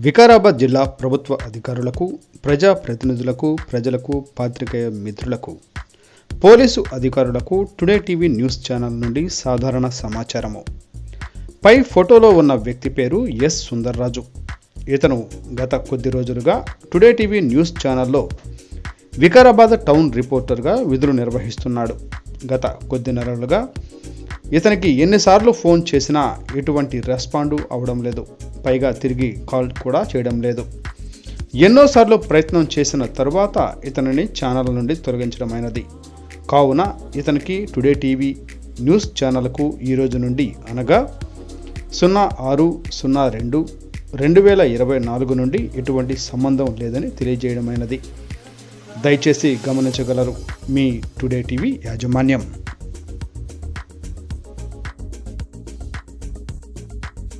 వికారాబాద్ జిల్లా ప్రభుత్వ అధికారులకు ప్రజా ప్రతినిధులకు ప్రజలకు పాత్రికేయ మిత్రులకు పోలీసు అధికారులకు టుడే టీవీ న్యూస్ ఛానల్ నుండి సాధారణ సమాచారము. పై ఫోటోలో ఉన్న వ్యక్తి పేరు ఎస్ సుందర్రాజు. ఇతను గత కొద్ది రోజులుగా టుడే టీవీ న్యూస్ ఛానల్లో వికారాబాద్ టౌన్ రిపోర్టర్గా విధులు నిర్వహిస్తున్నాడు. గత కొద్ది నెలలుగా ఇతనికి ఎన్నిసార్లు ఫోన్ చేసినా ఎటువంటి రెస్పాండు అవడం లేదు. పైగా తిరిగి కాల్ కూడా చేయడం లేదు. ఎన్నోసార్లు ప్రయత్నం చేసిన తరువాత ఇతనిని ఛానల్ నుండి తొలగించడమైనది. కావున ఇతనికి టుడే టీవీ న్యూస్ ఛానల్కు ఈ రోజు నుండి అనగా సున్నా ఆరు సున్నా రెండు రెండు వేల ఇరవై నాలుగు నుండి ఎటువంటి సంబంధం లేదని తెలియజేయడమైనది. దయచేసి గమనించగలరు. మీ టుడే టీవీ యాజమాన్యం.